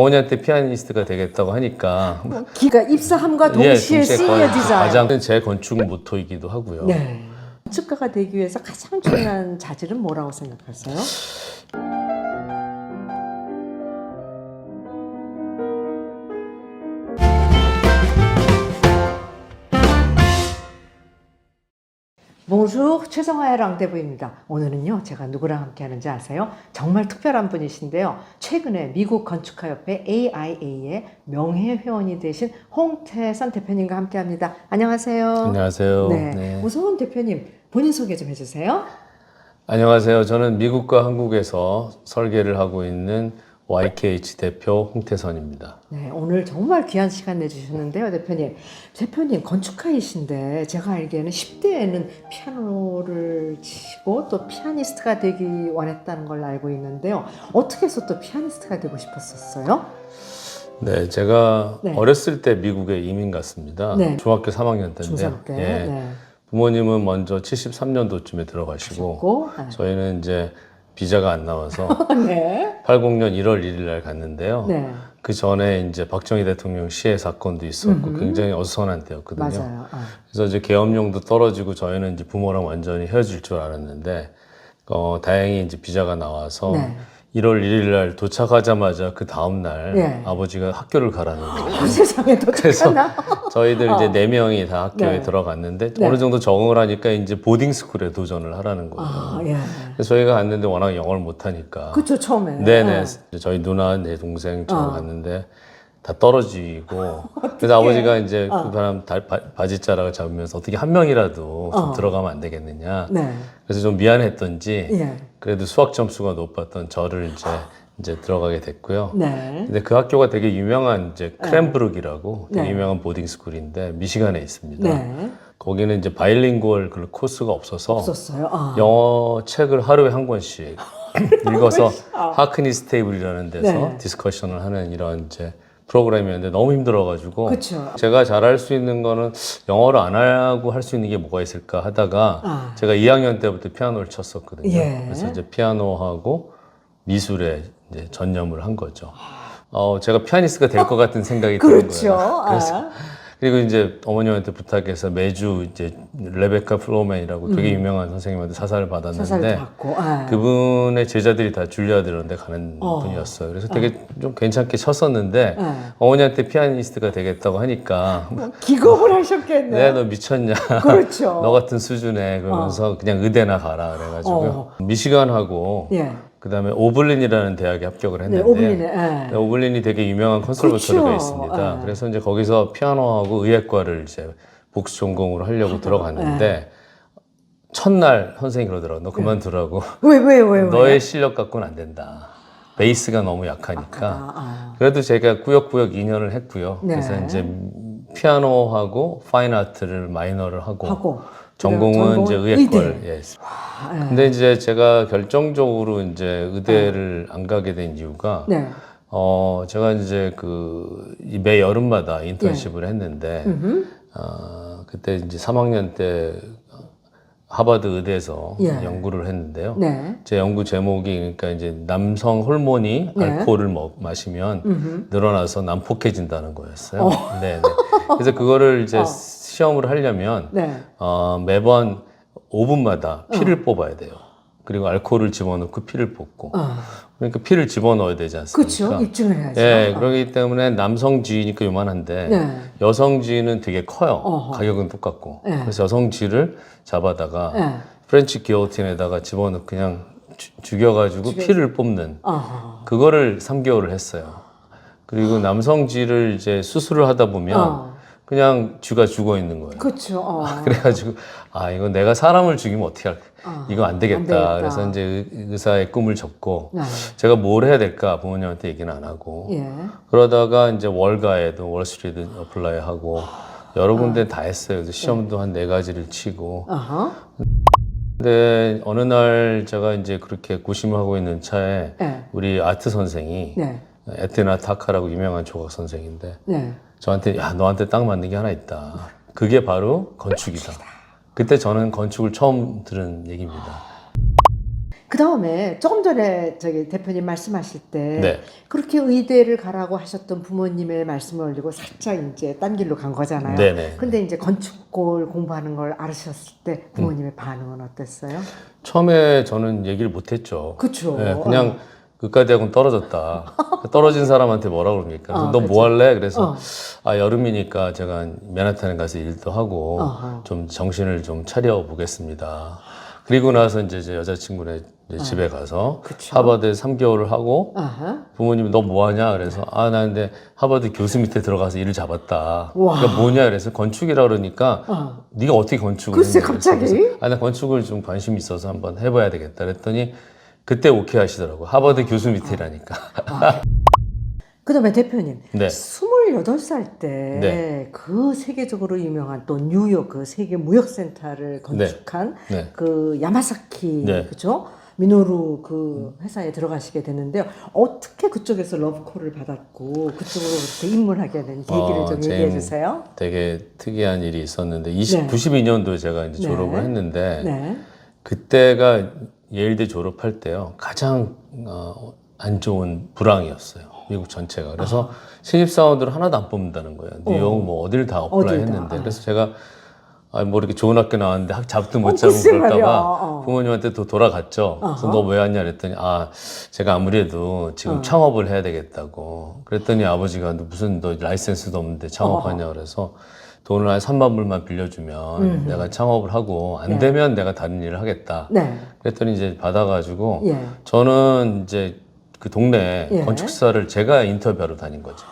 어머니한테 피아니스트가 되겠다고 하니까 기가 입사함과 동시에 예, 시니어 거의 디자인. 가장 제 건축 모토이기도 하고요. 네. 건축가가 되기 위해서 가장 중요한 자질은 뭐라고 생각하세요? Bonjour 최성화의 랑데부입니다. 오늘은요 제가 누구랑 함께 하는지 아세요? 정말 특별한 분이신데요. 최근에 미국 건축가협회 AIA의 명예회원이 되신 홍태선 대표님과 함께 합니다. 안녕하세요. 안녕하세요. 네. 네. 우선 대표님 본인 소개 좀 해주세요. 안녕하세요. 저는 미국과 한국에서 설계를 하고 있는 YKH 대표 홍태선입니다. 네, 오늘 정말 귀한 시간 내주셨는데요, 대표님. 대표님 건축가이신데 제가 알기에는 10대에는 피아노를 치고 또 피아니스트가 되기 원했다는 걸 알고 있는데요. 어떻게 해서 또 피아니스트가 되고 싶었었어요? 네, 제가 네. 어렸을 때 미국에 이민 갔습니다. 네. 중학교 3학년 때인데 중3 때. 예, 네. 부모님은 먼저 73년도쯤에 들어가시고 고 저희는 이제 비자가 안 나와서 네. 80년 1월 1일 날 갔는데요. 네. 그 전에 이제 박정희 대통령 시해 사건도 있었고 굉장히 어수선한 때였거든요. 맞아요. 아. 그래서 이제 계엄령도 떨어지고 저희는 이제 부모랑 완전히 헤어질 줄 알았는데 어, 다행히 이제 비자가 나와서 네. 1월 1일 날 도착하자마자 그 다음 날 네. 아버지가 학교를 가라는 거예요. 아, 세상에 도착하나? 저희들 이제 네 명이 다 학교에 네. 들어갔는데 네. 어느 정도 적응을 하니까 이제 보딩 스쿨에 도전을 하라는 거예요. 아, 예. 그래서 저희가 갔는데 워낙 영어를 못 하니까 그쵸, 처음에. 네네. 아. 저희 누나, 내 동생 저 어. 갔는데 다 떨어지고. 그래서 아버지가 이제 그 사람 다- 바, 바지 자락을 잡으면서 어떻게 한 명이라도 좀 어. 들어가면 안 되겠느냐. 네. 그래서 좀 미안했던지 예. 그래도 수학 점수가 높았던 저를 이제 이제 들어가게 됐고요. 네. 근데 그 학교가 되게 유명한 이제 크랜브룩이라고 되게 네. 유명한 보딩 스쿨인데 미시간에 있습니다. 네. 거기는 이제 바일링구얼 그 코스가 없어서 없었어요. 아. 영어 책을 하루에 한 권씩 읽어서 하크니 스 테이블이라는 데서 네. 디스커션을 하는 이런 이제 프로그램이었는데 너무 힘들어가지고 그쵸. 제가 잘할 수 있는 거는 영어를 안 하고 할 수 있는 게 뭐가 있을까 하다가 아. 제가 2학년 때부터 피아노를 쳤었거든요. 예. 그래서 이제 피아노하고 미술에 이제 전념을 한 거죠. 어, 제가 피아니스트가 될 것 같은 생각이 드는 그렇죠. 거예요. 그래서 아. 그리고 이제 어머님한테 부탁해서 매주 이제 레베카 플로맨이라고 되게 유명한 선생님한테 사사를 받았는데 음. 사살도 받고. 아. 그분의 제자들이 다데 가는 어. 분이었어요. 그래서 되게 좀 괜찮게 쳤었는데 네. 어머니한테 피아니스트가 되겠다고 하니까 기겁을 하셨겠네. 네, 너 미쳤냐. 그렇죠. 너 같은 수준에 그러면서 그냥 의대나 가라 그래가지고요. 어. 미시간하고 예. 그다음에 오블린이라는 대학에 합격을 네, 했는데 오블린에. 예. 네, 오블린이 되게 유명한 컨설버토리가 그렇죠. 있습니다. 네. 그래서 이제 거기서 피아노하고 의예과를 이제 복수 전공으로 하려고 들어갔는데 네. 첫날 선생님이 그러더라고. 너 그만두라고. 왜, 왜, 왜, 왜? 너의 실력 갖고는 안 된다. 베이스가 너무 약하니까. 아, 아. 그래도 제가 꾸역꾸역 2년을 했고요. 네. 그래서 이제 피아노하고 파인 아트를 마이너를 하고, 하고. 전공은, 전공은 이제 의대. 예, 아, 예. 근데 이제 제가 결정적으로 이제 의대를 안 가게 된 이유가 네. 어 제가 이제 그매 여름마다 인턴십을 했는데 예. 음흠. 어 그때 이제 3학년 때 하버드 의대에서 예. 연구를 했는데요. 네. 제 연구 제목이 그러니까 이제 남성 호르몬이 네. 알코올을 먹, 마시면 음흠. 늘어나서 난폭해진다는 거였어요. 네, 네. 그래서 그거를 이제 시험을 하려면 네. 어, 매번 5분마다 피를 뽑아야 돼요. 그리고 알코올을 집어넣고 피를 뽑고. 어. 그러니까 피를 집어넣어야 되지 않습니까? 그렇죠. 입증을 해야죠. 예, 그렇기 때문에 남성 쥐니까 요만한데 네. 여성 쥐는 되게 커요. 어허. 가격은 똑같고. 네. 그래서 여성 쥐를 잡아다가 네. 프렌치 기어틴에다가 집어넣고 그냥 주- 죽여가지고 피를 뽑는 어. 그거를 3개월을 했어요. 그리고 남성 쥐를 이제 수술을 하다 보면 어. 그냥 쥐가 죽어 있는 거예요. 그렇죠. 어. 그래가지고 아 이거 내가 사람을 죽이면 어떻게 할까? 어. 이거 안 되겠다. 안 되겠다. 그래서 이제 의- 의사의 꿈을 접고 네. 제가 뭘 해야 될까 부모님한테 얘기는 안 하고 예. 그러다가 이제 월가에도 월스트리트 어플라이 하고 여러 군데 다 했어요. 그래서 시험도 한 네 가지를 치고 어허. 근데 어느 날 제가 이제 그렇게 고심을 하고 있는 차에 네. 우리 아트 선생이 네. 에트나 타카라고 유명한 조각 선생인데 네. 저한테 야 너한테 딱 맞는 게 하나 있다. 그게 바로 건축이다. 그때 저는 건축을 처음 들은 얘기입니다. 그 다음에 조금 전에 저기 대표님 말씀하실 때 네. 그렇게 의대를 가라고 하셨던 부모님의 말씀을 올리고 살짝 이제 딴 길로 간 거잖아요. 네네. 근데 이제 건축을 공부하는 걸 알으셨을 때 음. 부모님의 반응은 어땠어요? 처음에 저는 얘기를 못했죠. 그쵸. 네, 그냥 의과대학은 떨어졌다. 떨어진 사람한테 뭐라 그럽니까? 어, 너뭐 할래? 그래서 어. 아 여름이니까 제가 맨하탄에 가서 일도 하고 어허. 좀 정신을 좀 차려 보겠습니다. 그리고 나서 이제 제 여자친구네 이제 집에 가서 아. 그쵸. 하버드에 3개월을 하고 아하. 부모님이 너 뭐 하냐? 그래서 아 나 근데 하버드 교수 밑에 들어가서 일을 잡았다. 와. 그러니까 뭐냐? 그래서 건축이라 그러니까 어. 네가 어떻게 건축을 글쎄, 했냐 갑자기? 그래서 아나 건축을 좀 관심 있어서 한번 해봐야 되겠다 그랬더니 그때 오케이 하시더라고 하버드 교수 밑이라니까 그다음에 대표님, 네 28살 때 네. 그 세계적으로 유명한 또 뉴욕 그 세계 무역센터를 건축한 네. 그 야마사키 네. 그죠? 미노루 그 회사에 들어가시게 되는데요. 어떻게 그쪽에서 러브콜을 받았고 그쪽으로 그렇게 입문하게 된 계기를 어, 좀 제- 얘기해 주세요. 되게 특이한 일이 있었는데 20, 네. 92년도에 제가 이제 네. 졸업을 했는데 네. 그때가 예일대 졸업할 때요 가장 어, 안 좋은 불황이었어요 미국 전체가 그래서 신입사원들을 하나도 안 뽑는다는 거예요 뉴욕 뭐 어딜 다 어플라이 어딜 다, 했는데 아. 그래서 제가 아, 뭐 이렇게 좋은 학교 나왔는데 학 잡도 못 어, 잡고 글쎄 말이야. 그럴까봐 어. 부모님한테 또 돌아갔죠. 그래서 어허. 너 왜 왔냐 그랬더니 아 제가 아무래도 지금 창업을 해야 되겠다고 그랬더니 아버지가 너 무슨 너 라이센스도 없는데 창업하냐 그래서 돈을 한 3만 불만 빌려주면 내가 창업을 하고 안 네. 되면 내가 다른 일을 하겠다. 네. 그랬더니 이제 받아가지고 예. 저는 이제 그 동네 예. 건축사를 제가 인터뷰하러 다닌 거죠.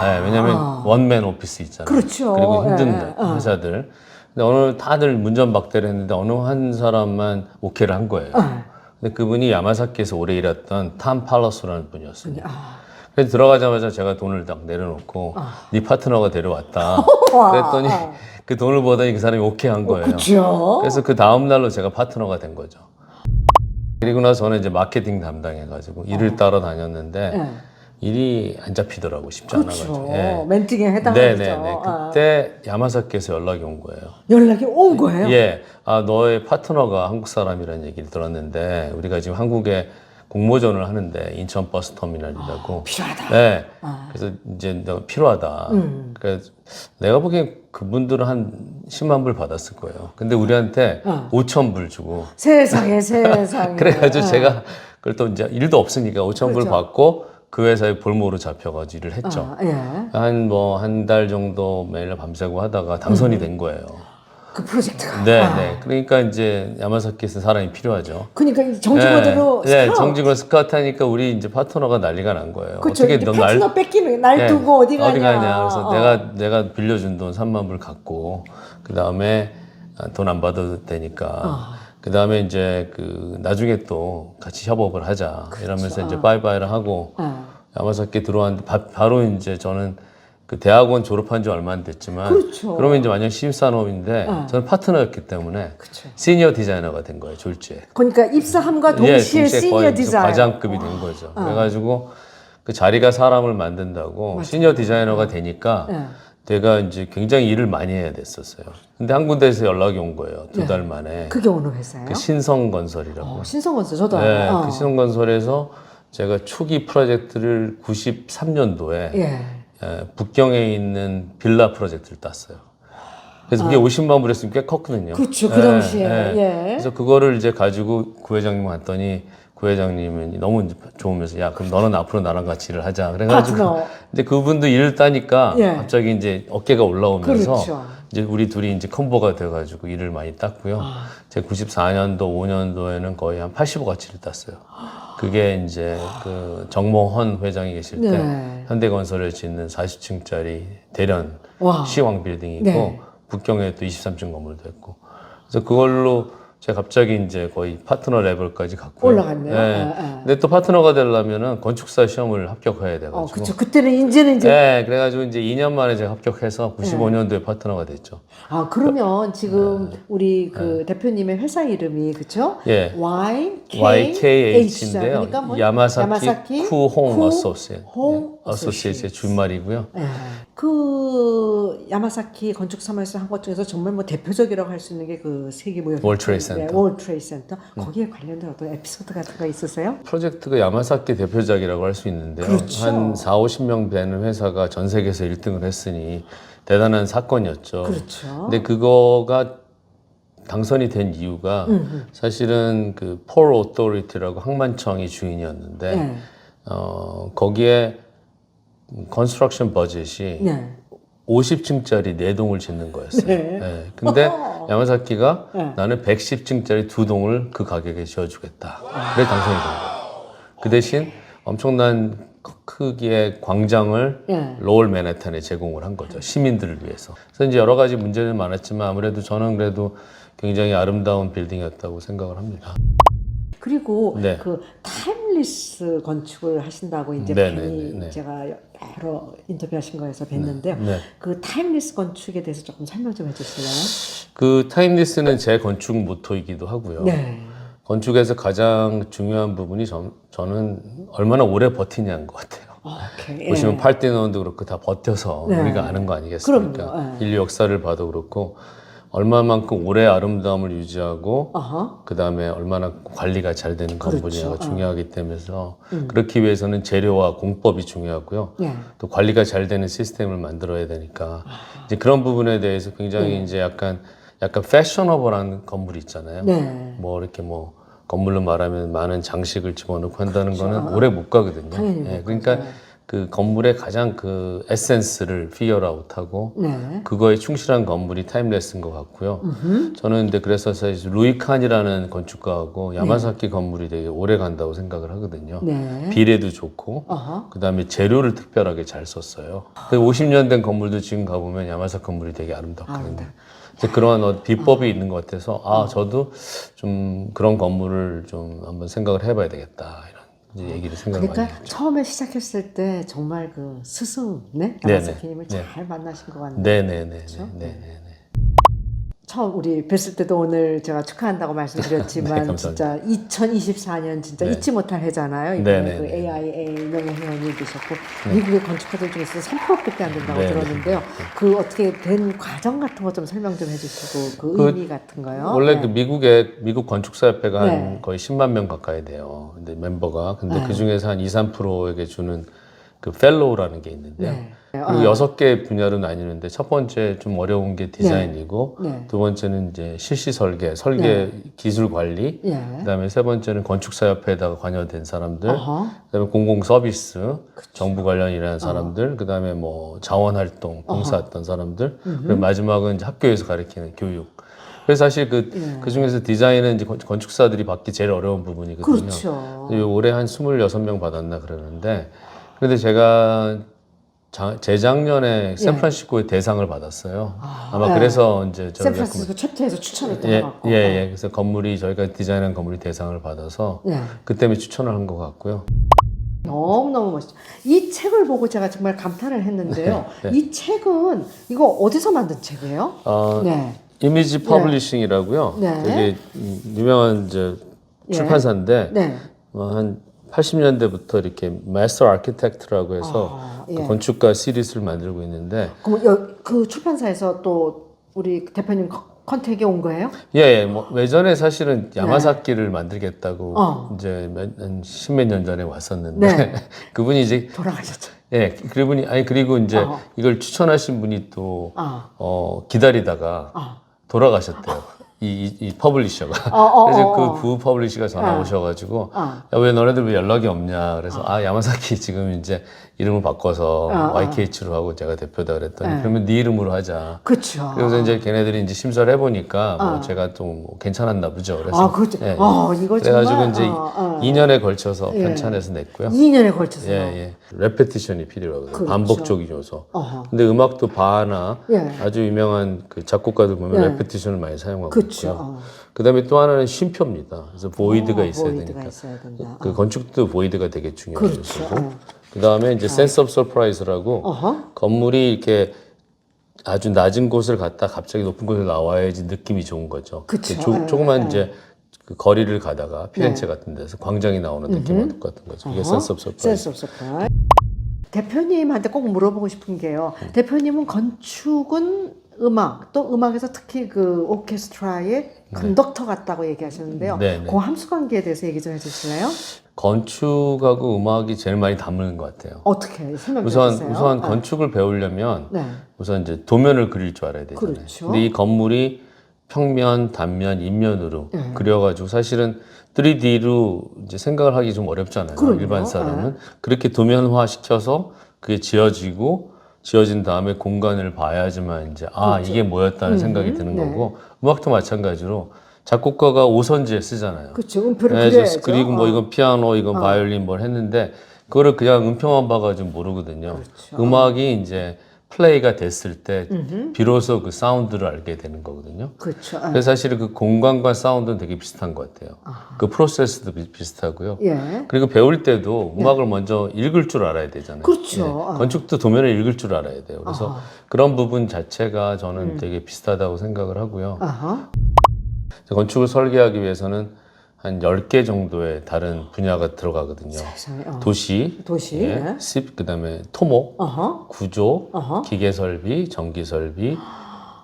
네, 왜냐면 원맨 오피스 있잖아요. 그렇죠. 그리고 힘든 예, 예. 회사들. 근데 어느 다들 문전박대를 했는데 어느 한 사람만 오케이를 한 거예요. 아. 근데 그분이 야마사키에서 오래 일했던 탐 팔러스라는 분이었어요. 아. 그래서 들어가자마자 제가 돈을 딱 내려놓고 네 파트너가 데려왔다. 와. 그랬더니 그 돈을 보더니 그 사람이 오케이 한 거예요. 그렇죠. 그래서 그 다음 날로 제가 파트너가 된 거죠. 그리고 나서 저는 이제 마케팅 담당해가지고 일을 따라다녔는데 예. 일이 안 잡히더라고 쉽지 그렇죠. 않아가지고. 예. 멘팅에 해당하죠. 네네네. 아. 그때 야마사키에서 연락이 온 거예요. 연락이 온 거예요. 예. 아, 너의 파트너가 한국 사람이라는 얘기를 들었는데, 우리가 지금 한국에 공모전을 하는데, 인천 버스 터미널이라고. 필요하다. 네. 아. 그래서 이제 내가 필요하다. 음. 그래서 내가 보기엔 그분들은 한 10만 불 받았을 거예요. 근데 우리한테 어. 5천 불 주고. 세상에 세상에. 그래가지고 아. 제가 그걸 또 이제 일도 없으니까 5천 불 그렇죠. 받고 그 회사에 볼모로 잡혀가지고 일을 했죠. 아, 예. 한뭐 한 달 정도 매일 밤새고 하다가 당선이 음. 된 거예요. 그 프로젝트가. 네, 아. 네. 그러니까 이제 야마사키에서 사람이 필요하죠. 그러니까 이 정직원으로 네, 네. 정직원 스카우트 하니까 우리 이제 파트너가 난리가 난 거예요. 그렇죠. 어떻게 파트너 날, 뺏기는 날 네, 두고 어디 가냐. 그래서 어. 내가 내가 빌려준 돈 3만 불 갖고 그 다음에 돈 안 받아도 되니까. 어. 그 다음에 이제 그 나중에 또 같이 협업을 하자 그렇죠. 이러면서 이제 바이바이를 하고 아. 야마사키 들어왔는데 바, 바로 이제 저는 그 대학원 졸업한 지 얼마 안 됐지만 그렇죠. 러면 이제 완전 신입사원인데 어. 저는 파트너였기 때문에 그렇죠. 시니어 디자이너가 된 거예요 졸지에 그러니까 입사함과 동시에 시니어 거의 디자인. 과장급이 된 거죠. 그래가지고 그 자리가 사람을 만든다고 시니어 디자이너가 되니까 예. 내가 이제 굉장히 일을 많이 해야 됐었어요. 근데 한 군데에서 연락이 온 거예요. 두달 만에. 그게 어느 회사예요? 그 신성건설이라고. 어, 신성건설 저도 네, 알아요. 어. 그 신성건설에서 제가 초기 프로젝트를 93년도에 예. 북경에 있는 빌라 프로젝트를 땄어요. 그래서 그게 50만 불이었으면 꽤 컸거든요. 아. 그렇죠. 그 예, 당시에. 예. 예. 그래서 그거를 이제 가지고 구회장님 왔더니 구회장님은 너무 이제 좋으면서 야 그럼 너는 앞으로 나랑 같이 일을 하자 그래가지고. 근데 그분도 일을 따니까 예. 갑자기 이제 어깨가 올라오면서 그렇죠. 이제 우리 둘이 이제 콤보가 돼가지고 일을 많이 땄고요. 아. 제가 94년도 5년도에는 거의 한 85가치를 땄어요. 그게 이제 그 정모헌 회장이 계실 때 네. 현대건설을 짓는 40층짜리 대련 와. 시황 빌딩이 있고 네. 북경에 또 23층 건물도 있고 그래서 그걸로 제가 갑자기 이제 거의 파트너 레벨까지 갔고 올라갔네요. 예, 예. 근데 또 파트너가 되려면은 건축사 시험을 합격해야 돼가지고 어, 그렇죠. 그때는 이제는 이제 네, 그래가지고 이제 2년 만에 제가 합격해서 95년도에 파트너가 됐죠. 아 그러면 지금 우리 그 대표님의 회사 이름이 그렇죠? 예. Y YKH인데요. 그러니까 뭐 야마사키, 쿠홍 어소시에이트. 홍 어소시에이트의 준말이고요. 예. 그 야마사키 건축 사무에서 한 것 중에서 정말 뭐 대표적이라고 할 수 있는 게 그 세계 무역 World Trade Center. 월트레이 센터. 거기에 관련된 어떤 에피소드 같은 거 있으세요? 프로젝트가 야마사키 대표작이라고 할 수 있는데요. 그렇죠. 한 4, 50명 되는 회사가 전 세계에서 1등을 했으니 대단한 사건이었죠. 그렇죠. 근데 그거가 당선이 된 이유가 음, 사실은 그 폴 오토리티라고 항만청이 주인이었는데 네. 어, 거기에 컨스트럭션 버젯이 네. 50층짜리 네 동을 짓는 거였어요. 네. 네. 근데 야마사키가 네. 나는 110층짜리 두 동을 그 가격에 지어주겠다. 그래 당선이 된 거예요. 그 대신 엄청난 크- 크기의 광장을 네. 로월 맨해튼에 제공을 한 거죠. 시민들을 위해서. 그래서 이제 여러 가지 문제는 많았지만 아무래도 저는 그래도 굉장히 아름다운 빌딩이었다고 생각을 합니다. 그리고 네. 그 타임리스 건축을 하신다고 이제 네, 많이 네, 네, 네. 제가 여러 인터뷰하신 거에서 뵀는데요. 네. 그 타임리스 건축에 대해서 조금 설명 좀 해주실래요? 그 타임리스는 제 건축 모토이기도 하고요. 네. 건축에서 가장 중요한 부분이 저, 저는 얼마나 오래 버티냐는 것 같아요. 오케이. 보시면 팔디논도 그렇고 다 버텨서 네. 우리가 아는 거 아니겠습니까? 그럼요. 네. 인류 역사를 봐도 그렇고 얼마만큼 오래 아름다움을 유지하고 어허. 그 다음에 얼마나 관리가 잘 되는 건물이냐가 그렇죠. 어. 중요하기 때문에서 음. 그렇기 위해서는 재료와 공법이 중요하고요. 네. 또 관리가 잘 되는 시스템을 만들어야 되니까 이제 그런 부분에 대해서 굉장히 네. 이제 약간 약간 패셔너블한 건물이 있잖아요. 네. 뭐 이렇게 뭐 건물로 말하면 많은 장식을 집어넣고 한다는 그렇죠. 거는 오래 못 가거든요. 예, 그러니까 가죠. 그 건물의 가장 그 에센스를 피겨라웃하고 네. 그거에 충실한 건물이 타임레스인 것 같고요. 음흠. 저는 근데 그래서 사실 루이 칸이라는 건축가하고 야마사키 건물이 되게 오래 간다고 생각을 하거든요. 네. 비례도 좋고. 그 다음에 재료를 특별하게 잘 썼어요. 50년 된 건물도 지금 가보면 야마사 건물이 되게 아름답거든요. 아, 네. 그런 어, 비법이 있는 것 같아서 아 저도 좀 그런 건물을 좀 한번 생각을 해봐야 되겠다 얘기를 생각을 많이 그러니까 했죠. 처음에 시작했을 때 정말 그 스승, 네? 네네. 야마사키님을 네. 잘 만나신 것 같네요. 네네네 그렇죠? 네네네. 처음 우리 뵀을 때도 오늘 제가 축하한다고 말씀드렸지만 네. 진짜 2024년 진짜 네. 잊지 못할 해잖아요. 네, 이번에 네, 그 네. AIA 명예 회원이 되셨고 미국의 건축가들 중에서 3%밖에 안 된다고 네, 네. 들었는데요. 그 어떻게 된 과정 같은 거 좀 설명 좀 해주시고 그, 그 의미 같은 거요. 원래 네. 그 미국의 미국 건축사협회가 네. 한 거의 10만 명 가까이 돼요. 근데 멤버가 근데 네. 그 중에서 한 2, 3%에게 주는 그 펠로우라는 게 있는데요. 네. 그 여섯 개 분야로 나뉘는데 첫 번째 좀 어려운 게 디자인이고 네. 두 번째는 이제 실시 설계, 설계 기술 관리, 예. 그다음에 세 번째는 건축사협회에다가 관여된 사람들, 어허. 그다음에 공공 서비스, 정부 관련 일하는 사람들, 그다음에 뭐 자원 활동, 봉사했던 사람들, 그리고 마지막은 이제 학교에서 가르치는 교육. 그래서 사실 그, 예. 그 중에서 디자인은 이제 건- 건축사들이 받기 제일 어려운 부분이거든요. 그렇죠. 올해 한 26명 받았나 그러는데, 근데 제가 자- 재작년에 샌프란시스코에 대상을 받았어요. 아, 아마 네. 그래서 이제 저희가 샌프란시스코 챕터에서 추천을 또 예, 해갖고. 예, 예. 그래서 건물이 저희가 디자인한 건물이 대상을 받아서 네. 그 때문에 추천을 한 것 같고요. 너무너무 멋있죠. 이 책을 보고 제가 정말 감탄을 했는데요. 네. 이 책은 이거 어디서 만든 책이에요? 어, 네. 이미지 퍼블리싱이라고요. 네. 되게 음, 유명한 이제 예. 출판사인데 네. 어, 한 80년대부터 이렇게 마스터 아키텍트라고 해서 아, 그 예. 건축가 시리즈를 만들고 있는데 그럼 여, 그 출판사에서 또 우리 대표님 컨- 컨택이 온 거예요? 예, 예, 뭐 외전에 사실은 야마사키를 만들겠다고 네. 어. 이제 몇, 한 십몇 년 전에 왔었는데 네. 그분이 이제 돌아가셨죠. 예, 그분이 아니 그리고 이제 어. 이걸 추천하신 분이 또 아, 어, 기다리다가 아, 돌아가셨대요. 이, 이, 이 퍼블리셔가. 어, 어, 그래서 어, 어. 그 부 퍼블리셔가 전화 어. 오셔가지고 아, 야, 왜 너네들 왜 연락이 없냐. 그래서 아, 야마사키 지금 이제 이름을 바꿔서 어, 어. YKH로 하고 제가 대표다 그랬더니 네. 그러면 네 이름으로 하자. 그렇죠. 그래서 이제 걔네들이 이제 심사를 해보니까 뭐 어. 제가 좀 괜찮았나 보죠. 그래서 아, 그렇죠. 예, 예. 어, 이거 그래가지고 정말 이제 어, 어. 2년에 걸쳐서 예. 편찬해서 냈고요. 2년에 걸쳐서. 예, 예. 레페티션이 필요하거든요. 그렇죠. 반복적인 요소. 어허. 근데 음악도 바하나 예. 아주 유명한 그 작곡가들 보면 예. 레페티션을 많이 사용하고 그렇죠. 있고요. 어. 그다음에 또 하나는 쉼표입니다. 그래서 보이드가 어, 있어야 보이드가 되니까. 있어야 된다. 그 건축도 보이드가 되게 중요한 그렇죠. 어. 그 다음에 이제 센스 오브 서프라이즈라고 어허. 건물이 이렇게 아주 낮은 곳을 갔다 갑자기 높은 곳에 나와야지 느낌이 좋은 거죠. 그쵸. 조, 예, 조그만 예. 이제 그 거리를 가다가 피렌체 같은 데서 광장이 나오는 느낌과 똑같은 거죠. 이게 어허. 센스 오브 서프라이즈. 센스 오브 서프라이즈. 대표님한테 꼭 물어보고 싶은 게요. 네. 대표님은 건축은 음악 또 음악에서 특히 그 오케스트라의 컨덕터 같다고 얘기하셨는데요. 네, 네. 그 함수 관계에 대해서 얘기 좀 해주실래요? 건축하고 음악이 제일 많이 닮는 것 같아요. 어떻게 설명해 우선 주세요. 우선 네. 건축을 배우려면 네. 우선 이제 도면을 그릴 줄 알아야 되잖아요. 그렇죠. 근데 이 건물이 평면, 단면, 인면으로 네. 그려가지고 사실은 3D로 이제 생각을 하기 좀 어렵잖아요. 그럼요. 일반 사람은 그렇게 도면화 시켜서 그게 지어지고 지어진 다음에 공간을 봐야지만 이제 아 그렇죠. 이게 뭐였다는 음, 생각이 드는 네. 거고 음악도 마찬가지로 작곡가가 오선지에 쓰잖아요. 그렇죠. 음표를 네, 그려야죠. 그리고 뭐 어. 이건 피아노, 이건 바이올린 뭘 했는데 그거를 그냥 음표만 봐가지고 모르거든요. 그렇죠. 음악이 이제 플레이가 됐을 때 음흠. 비로소 그 사운드를 알게 되는 거거든요. 그렇죠. 예. 그래서 사실 그 공간과 사운드는 되게 비슷한 것 같아요. 아하. 그 프로세스도 비, 비슷하고요. 예. 그리고 배울 때도 음악을 먼저 읽을 줄 알아야 되잖아요. 그렇죠. 예. 아. 건축도 도면을 읽을 줄 알아야 돼요. 그래서 아하. 음. 그런 부분 자체가 저는 되게 비슷하다고 생각을 하고요. 아하. 건축을 설계하기 위해서는 한 10개 정도의 다른 분야가 들어가거든요. 세상에. 어. 도시, 도시. 예, 예. 습, 그다음에 토목, 어허. 구조, 어허. 기계 설비, 전기 설비,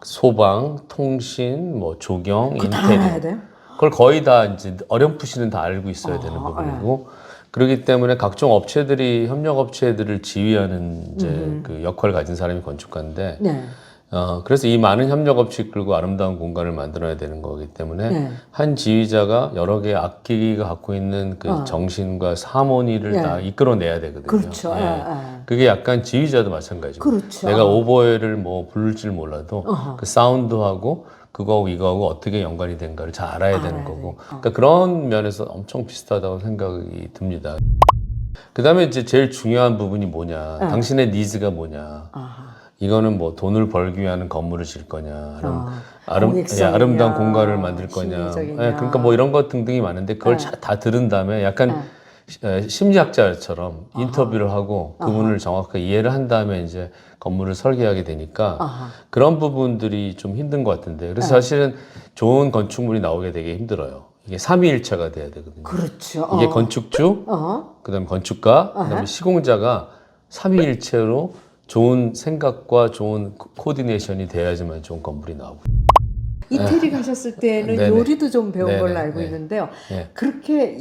소방, 통신, 뭐 조경, 그거 다 알아야 인테리어. 돼요? 그걸 거의 다 이제 어렴풋이는 다 알고 있어야 되는 아, 부분이고 그렇기 때문에 각종 업체들이 협력 업체들을 지휘하는 이제 음. 그 역할을 가진 사람이 건축가인데 네. 어, 그래서 이 많은 협력 업체 이끌고 아름다운 공간을 만들어야 되는 거기 때문에 네. 한 지휘자가 여러 개의 악기가 갖고 있는 그 어. 정신과 사모니를 네. 다 이끌어내야 되거든요. 그렇죠. 예. 예, 예. 그게 약간 지휘자도 마찬가지고 그렇죠. 내가 오보에를 뭐 부를 줄 몰라도 어허. 그 사운드하고 그거하고 이거하고 어떻게 연관이 된가를 잘 알아야 되는 알아야 거고 돼. 어. 그러니까 그런 면에서 엄청 비슷하다고 생각이 듭니다. 그 다음에 이제 제일 중요한 부분이 뭐냐 네. 당신의 니즈가 뭐냐 아하. 이거는 뭐 돈을 벌기 위한 건물을 질 거냐 아름, 아, 아름, 예, 아름다운 공간을 만들 거냐. 예, 그러니까 뭐 이런 것 등등이 많은데 그걸 네. 자- 다 들은 다음에 약간 시- 에, 심리학자처럼 인터뷰를 하고 그분을 정확하게 이해를 한 다음에 이제 건물을 설계하게 되니까 아하. 그런 부분들이 좀 힘든 것 같은데 그래서 사실은 좋은 건축물이 나오게 되게 힘들어요. 이게 삼위일체가 돼야 되거든요. 그렇죠. 이게 어. 건축주, 어. 그다음에 건축가, 그다음에 아하. 시공자가 삼위일체로 좋은 생각과 좋은 코- 코디네이션이 돼야지만 좋은 건물이 나오고. 이태리 가셨을 때는 네네. 요리도 좀 배운 네네, 걸로 알고 네. 있는데요. 예. 그렇게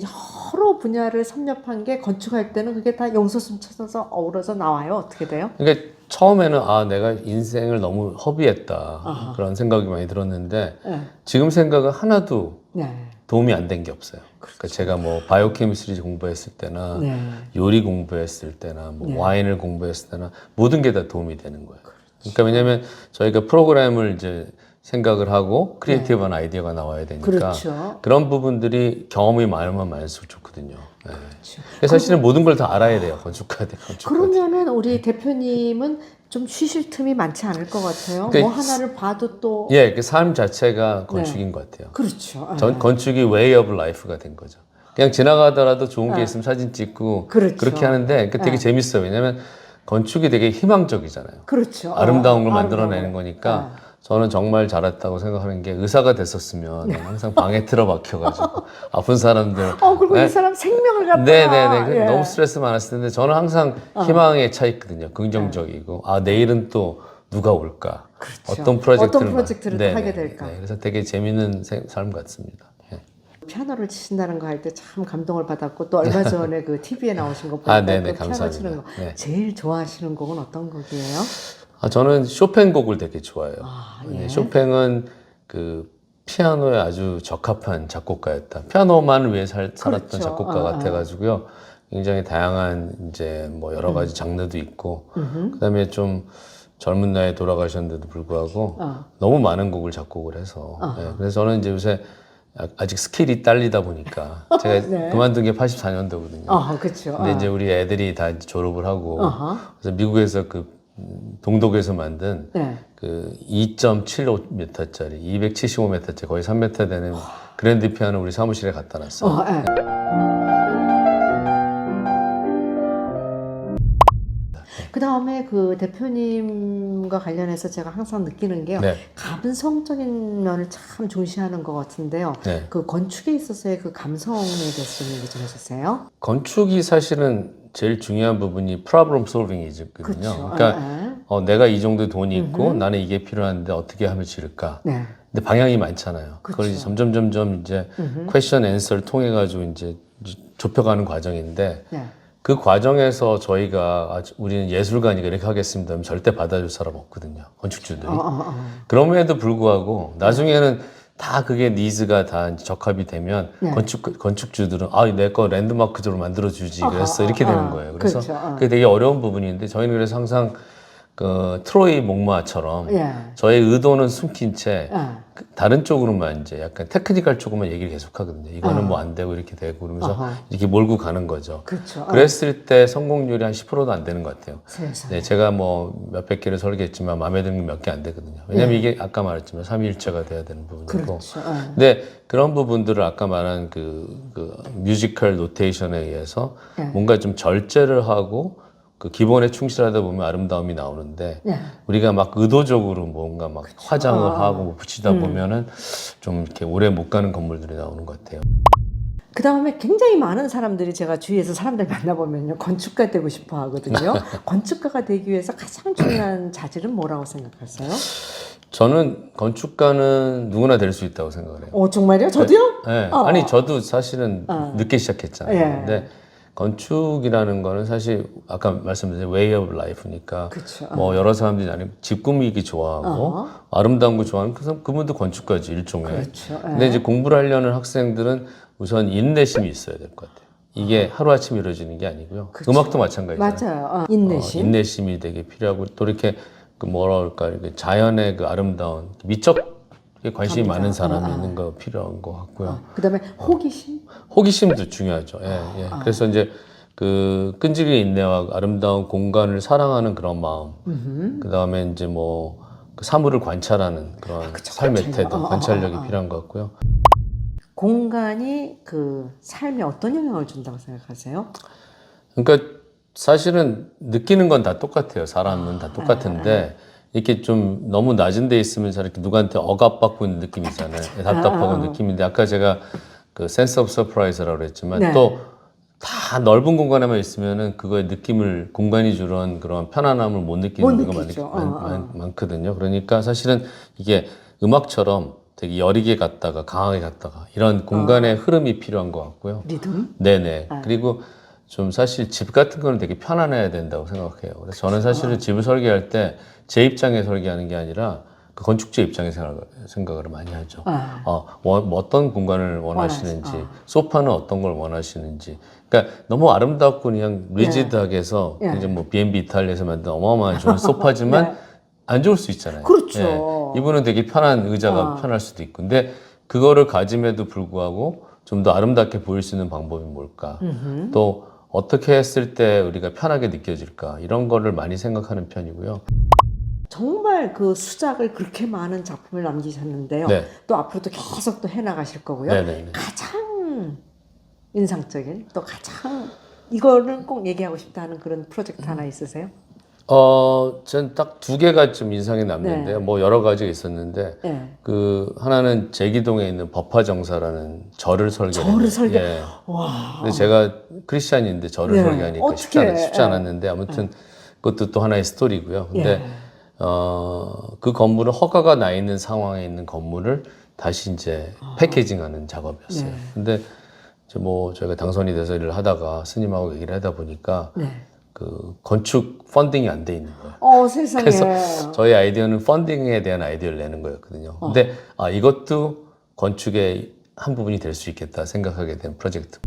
여러 분야를 섭렵한 게 건축할 때는 그게 다 용소숨 쳐서 어우러져 나와요. 어떻게 돼요? 그러니까 처음에는 아 내가 인생을 너무 허비했다 아하. 그런 생각이 많이 들었는데 네. 지금 생각은 하나도 네. 도움이 안 된 게 없어요. 그러니까 제가 뭐 바이오 케미스트리 공부했을 때나 네. 요리 공부했을 때나 뭐 네. 와인을 공부했을 때나 모든 게 다 도움이 되는 거예요. 그러니까 왜냐하면 저희가 프로그램을 이제 생각을 하고 크리에이티브한 아이디어가 나와야 되니까 그렇죠. 런 부분들이 경험이 많으면 많을수록 좋거든요. 네. 그렇죠. 사실은 모든 걸 다 알아야 돼요. 건축가야 돼. 건축가. 그러면은 우리 대표님은 좀 쉬실 틈이 많지 않을 것 같아요. 그러니까 뭐 하나를 봐도 또 예, 그 삶 자체가 건축인 것 같아요. 그렇죠. 아, 전 건축이 way of life가 된 거죠. 그냥 지나가더라도 좋은 게 네. 있으면 사진 찍고 그렇죠. 렇게 하는데 그 되게 네. 재밌어요. 왜냐면 건축이 되게 희망적이잖아요. 그렇죠. 아름다운 걸 아, 만들어내는 거니까 거. 저는 정말 잘했다고 생각하는 게 의사가 됐었으면 항상 방에 틀어박혀가지고 아픈 사람들 어 그리고 네. 이 사람 생명을 갖다가 네네네 예. 너무 스트레스 많았을 텐데 저는 항상 희망에 차 있거든요 긍정적이고 아 내일은 또 누가 올까 그렇죠. 어떤 프로젝트를 어떤 프로젝트를 네, 하게 네, 될까. 네. 그래서 되게 재밌는 생- 삶 같습니다 예. 피아노를 치신다는 거 할 때 참 감동을 받았고 또 얼마 전에 그 TV에 나오신 거 보니까 아, 네네, 그 피아노 감사합니다. 치는 거 네. 제일 좋아하시는 곡은 어떤 곡이에요? 아, 저는 쇼팽 곡을 되게 좋아해요 아, 네, 예. 쇼팽은 그 피아노에 아주 적합한 작곡가였다. 피아노만 위해 살, 살았던 그렇죠. 작곡가 아, 같아가지고요. 굉장히 다양한 이제 뭐 여러 가지 장르도 있고, 그다음에 좀 젊은 나이에 돌아가셨는데도 불구하고 어. 너무 많은 곡을 작곡을 해서, 예, 그래서 저는 이제 요새 아- 아직 스킬이 딸리다 보니까 제가 네. 그만둔 게 84년도거든요. 아 그렇죠. 근데 아. 이제 우리 애들이 다 졸업을 하고, 어허. 그래서 미국에서 그 음, 동독에서 만든 네. 그 2.75m짜리, 275m짜리 거의 3m 되는 그랜드 피아노 우리 사무실에 갖다 놨어. 어, 예. 그 다음에 그 대표님과 관련해서 제가 항상 느끼는 게요. 네. 감성적인 면을 참 중시하는 것 같은데요. 네. 그 건축에 있어서의 그 감성에 대해서 좀 얘기 좀 해주세요. 건축이 사실은 제일 중요한 부분이 problem solving이거든요. 그렇죠. 그러니까 아, 어, 내가 이 정도 돈이 있고 나는 이게 필요한데 어떻게 하면 지을까? 네. 근데 방향이 많잖아요. 그걸 그쵸. 이제 점점 점점 이제 퀘션 앤서를 통해 가지고 이제 좁혀가는 과정인데 네. 그 과정에서 저희가 아, 우리는 예술가니까 이렇게 하겠습니다. 하면 절대 받아줄 사람 없거든요. 건축주들이. 어, 어, 어. 그럼에도 불구하고 나중에는 다 그게 니즈가 다 적합이 되면 네. 건축 건축주들은 아 내 거 랜드마크적으로 만들어 주지 그랬어 이렇게. 되는 거예요. 그래서 그렇죠. 어. 그게 되게 어려운 부분인데 저희는 그래서 항상 그 트로이 목마처럼 예. 저의 의도는 숨긴 채 아, 그 다른 쪽으로만 이제 약간 테크니컬 쪽으로만 얘기를 계속 하거든요. 이거는 뭐 안 되고 이렇게 되고 그러면서 아하. 이렇게 몰고 가는 거죠. 그렇죠. 어. 그랬을 때 성공률이 한 10%도 안 되는 것 같아요. 세상. 네, 제가 뭐 몇백 개를 설계했지만 마음에 드는 게몇개 안 되거든요. 왜냐면 이게 아까 말했지만 삼위일체가 돼야 되는 부분이고. 네. 그렇죠. 어. 근데 그런 부분들을 아까 말한 그, 그 뮤지컬 노테이션에 의해서 네. 뭔가 좀 절제를 하고 그 기본에 충실하다 보면 아름다움이 나오는데 네. 우리가 막 의도적으로 뭔가 막 화장을 아. 하고 뭐 붙이다 보면은 좀 이렇게 오래 못 가는 건물들이 나오는 것 같아요. 그 다음에 굉장히 많은 사람들이 제가 주위에서 사람들 만나보면요. 건축가 되고 싶어 하거든요. 건축가가 되기 위해서 가장 중요한 자질은 뭐라고 생각하세요? 저는 건축가는 누구나 될 수 있다고 생각을 해요. 어, 정말요? 저도요? 네. 어. 아니 저도 사실은 어. 늦게 시작했잖아요. 예. 근데 건축이라는 거는 사실 아까 말씀드린 way of life니까 그렇죠. 뭐 여러 사람들이 나는 집 꾸미기 좋아하고 어. 아름다운 거 좋아하는 그 사람 그분도 건축가지 일종의. 그렇죠. 예. 근데 이제 공부를 하려는 학생들은 우선 인내심이 있어야 될 것 같아요. 이게 하루아침에 이루어지는 게 아니고요. 그쵸. 음악도 마찬가지잖아요. 맞아요. 어, 어, 인내심. 인내심이 되게 필요하고 또 이렇게 그 뭐라 그럴까 이렇게 자연의 그 아름다운 미적에 관심이 많은 사람이 있는 거 필요한 것 같고요. 그 다음에 호기심. 호기심도 중요하죠. 예, 예. 그래서 이제 그 끈질긴 인내와 아름다운 공간을 사랑하는 그런 마음. 그 다음에 이제 뭐 그 사물을 관찰하는 그런 삶의 관찰력. 태도, 어, 어, 관찰력이 어, 어. 필요한 것 같고요. 공간이 그 삶에 어떤 영향을 준다고 생각하세요? 그러니까 사실은 느끼는 건 다 똑같아요. 사람은 다 똑같은데 이렇게 좀 너무 낮은 데 있으면 잘 이렇게 누구한테 억압받고 있는 느낌이잖아요. 답답하고 느낌인데 아까 제가 그 센스 오브 서프라이즈라고 그랬지만 네. 또다 넓은 공간에만 있으면은 그거의 느낌을 공간이 주는 그런 편안함을 못 느끼는 못 경우가 많, 어, 어. 많, 많거든요. 그러니까 사실은 이게 음악처럼 되게 여리게 갔다가 강하게 갔다가 이런 공간의 흐름이 필요한 것 같고요. 리듬? 네네. 아. 그리고 좀 사실 집 같은 거는 되게 편안해야 된다고 생각해요. 그래서 저는 사실은 집을 설계할 때 제 입장에 설계하는 게 아니라 그 건축주 입장에 생각, 생각을 많이 하죠. 아. 어, 뭐, 뭐 어떤 공간을 원하시는지, 원하시- 어. 소파는 어떤 걸 원하시는지. 그러니까 너무 아름답고 그냥 리지드하게 해서 예. 이제 뭐 B&B 이탈리아에서 만든 어마어마한 좋은 소파지만 네. 안 좋을 수 있잖아요. 그렇죠. 예. 이분은 되게 편한 의자가 아. 편할 수도 있고. 근데 그거를 가짐에도 불구하고 좀 더 아름답게 보일 수 있는 방법이 뭘까? 음흠. 또 어떻게 했을 때 우리가 편하게 느껴질까? 이런 거를 많이 생각하는 편이고요. 정말 그 수작을 그렇게 많은 작품을 남기셨는데요. 네. 또 앞으로도 계속 또 해나가실 거고요. 네네. 가장 인상적인 또 가장 이거는 꼭 얘기하고 싶다는 그런 프로젝트 하나 있으세요? 어, 전 딱 두 개가 좀 인상이 남는데요. 네. 뭐 여러 가지가 있었는데 네. 그 하나는 제기동에 있는 법화정사라는 절을 설계. 절을 설계- 예. 와. 근데 제가 크리스찬인데 절을 네. 설계하니까 쉽지, 어떡해. 않, 쉽지 않았는데 아무튼 그것도 또 하나의 스토리고요. 근데 예. 어, 그 건물은 허가가 나 있는 상황에 있는 건물을 다시 이제 패키징하는 작업이었어요. 네. 근데 이제 뭐 저희가 당선이 돼서 일을 하다가 스님하고 얘기를 하다 보니까 네. 그 건축 펀딩이 안 돼 있는 거예요. 어 세상에. 그래서 저희 아이디어는 펀딩에 대한 아이디어를 내는 거였거든요. 근데 아 이것도 건축의 한 부분이 될 수 있겠다 생각하게 된 프로젝트.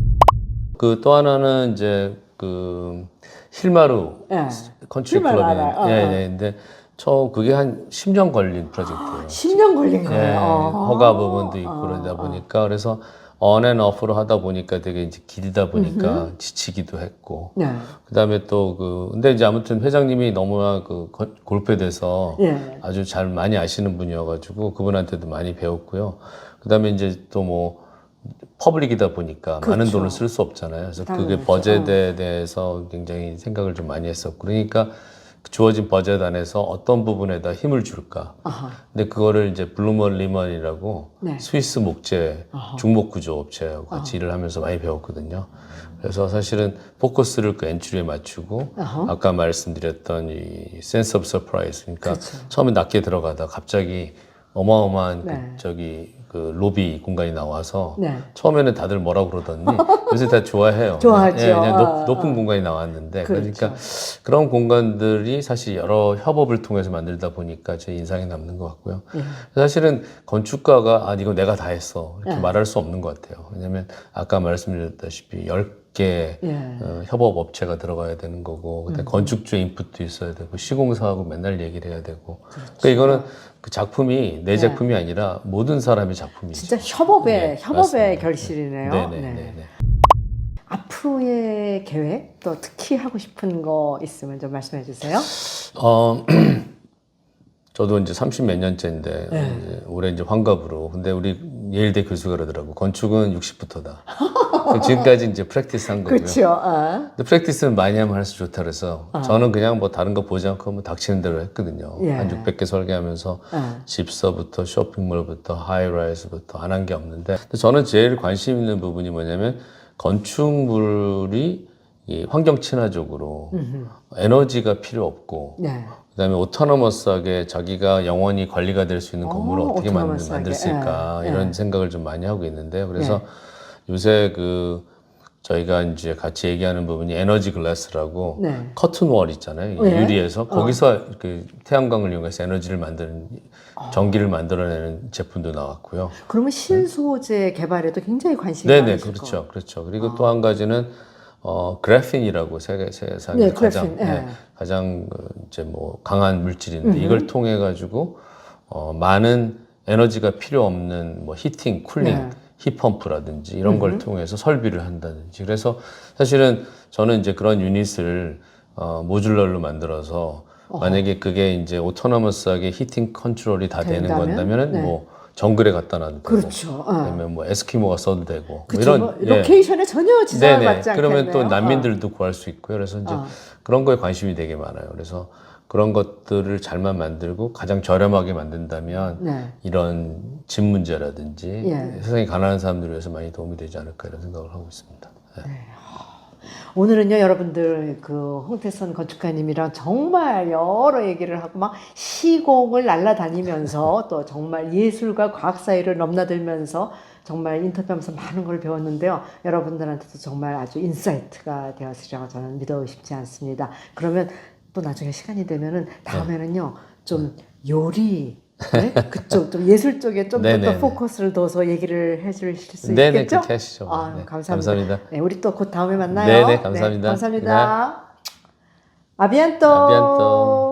그 또 하나는 이제 그 힐마루 예. 컨트리 힐마루 알아요. 어, 예, 어. 예. 근데 저 그게 한 10년 걸린 프로젝트예요. 10년 걸린 예, 거예요. 어. 허가 부분도 있고 어, 그러다 어. 보니까 그래서 언앤 오프로 하다 보니까 되게 이제 길다 보니까 지치기도 했고 네. 그다음에 또 그 근데 이제 아무튼 회장님이 너무나 그 거- 골프에 대해서 예. 아주 잘 많이 아시는 분이어가지고 그분한테도 많이 배웠고요. 그다음에 이제 또뭐 퍼블릭이다 보니까 많은 그렇죠. 돈을 쓸 수 없잖아요. 그래서 그게 당연하죠. 버젯에 대해서 굉장히 생각을 좀 많이 했었고 그러니까 주어진 버젯 안에서 어떤 부분에다 힘을 줄까. 아하. 근데 그거를 이제 블루먼 리먼이라고 네. 스위스 목재 아하. 중목 구조 업체하고 같이 일을 하면서 많이 배웠거든요. 그래서 사실은 포커스를 그 엔트리에 맞추고 아하. 아까 말씀드렸던 이 센스 오브 서프라이즈 그러니까 그렇죠. 처음에 낮게 들어가다 갑자기 어마어마한 네. 그 저기 그 로비 공간이 나와서 네. 처음에는 다들 뭐라 그러더니 요새 다 좋아해요. 좋아하죠. 예, 그냥 아, 높, 은 공간이 나왔는데 그렇죠. 그러니까 그런 공간들이 사실 여러 협업을 통해서 만들다 보니까 제 인상이 남는 것 같고요. 예. 사실은 건축가가 아 이거 내가 다 했어 이렇게 네. 말할 수 없는 것 같아요. 왜냐하면 아까 말씀드렸다시피 10 개 예. 어, 협업 업체가 들어가야 되는 거고 그다음에 건축주 인풋도 있어야 되고 시공사하고 맨날 얘기를 해야 되고 그러니까 이거는 그 작품이 내 작품이 아니라 모든 사람의 작품이죠. 진짜 협업의 네, 협업의 맞습니다. 결실이네요. 네네 네. 네네. 앞으로의 계획 또 특히 하고 싶은 거 있으면 좀 말씀해 주세요. 어, 저도 이제 30 몇 년째인데 네. 이제 올해 이제 환갑으로 근데 우리 예일대 교수가 그러더라고 건축은 60부터다. 지금까지 이제 프랙티스 한 거고요. 그렇죠. 아. 근데 프랙티스는 많이 하면 할수록 좋다 그래서 저는 그냥 뭐 다른 거 보지 않고 뭐 닥치는 대로 했거든요. 예. 한 600개 설계하면서 아. 집서부터 쇼핑몰부터 하이라이스부터 안 한 게 없는데 저는 제일 관심 있는 부분이 뭐냐면 건축물이 이 환경 친화적으로 에너지가 필요 없고 네. 그다음에 오토노머스하게 자기가 영원히 관리가 될 수 있는 어, 건물을 어떻게 만들, 오토노머스하게. 만들 수 있을까 예, 이런 생각을 좀 많이 하고 있는데요. 그래서 요새 그 저희가 이제 같이 얘기하는 부분이 에너지 글라스라고 네. 커튼 월 있잖아요. 네. 유리에서 거기서 그 태양광을 이용해서 에너지를 만드는 전기를 만들어내는 제품도 나왔고요. 그러면 신소재 개발에도 굉장히 관심이 네네 많으실 그렇죠 그렇죠. 그리고 또 한 가지는 어 그래핀이라고 세계 세상에 네, 가장 그래핀, 예. 네, 가장 그 이제 뭐 강한 물질인데 이걸 통해 가지고 어 많은 에너지가 필요 없는 뭐 히팅, 쿨링, 네. 히펌프라든지 이런 걸 통해서 설비를 한다든지 그래서 사실은 저는 이제 그런 유닛을 어 모듈러로 만들어서 만약에 그게 이제 오토노머스하게 히팅 컨트롤이 다 되는 된다면? 건다면은 네. 뭐 정글에 갖다 놔도 되고 그렇죠. 어. 그다음에 뭐 에스키모가 써도 되고 뭐 그렇죠. 뭐 로케이션에 전혀 지장을 받지 않겠네요. 그러면 또 난민들도 구할 수 있고요. 그래서 이제 어. 그런 거에 관심이 되게 많아요. 그래서 그런 것들을 잘만 만들고 가장 저렴하게 만든다면 네. 이런 집 문제라든지 예. 세상에 가난한 사람들을 위해서 많이 도움이 되지 않을까 이런 생각을 하고 있습니다. 네. 오늘은요 여러분들 그 홍태선 건축가님이랑 정말 여러 얘기를 하고 막 시공을 날라다니면서 또 정말 예술과 과학 사이를 넘나들면서 정말 인터뷰하면서 많은 걸 배웠는데요 여러분들한테도 정말 아주 인사이트가 되었으리라고 저는 믿어 싶지 않습니다 그러면 또 나중에 시간이 되면은 다음에는요 좀 요리 네? 그쪽 좀 예술 쪽에 좀 더. 포커스를 둬서 얘기를 해주실 수 네네 있겠죠? 그렇게 하시죠. 아, 네, 감사합니다. 감사합니다. 네, 우리 또 곧 다음에 만나요. 네네, 감사합니다. 감사합니다. 아비안또. 아비안또.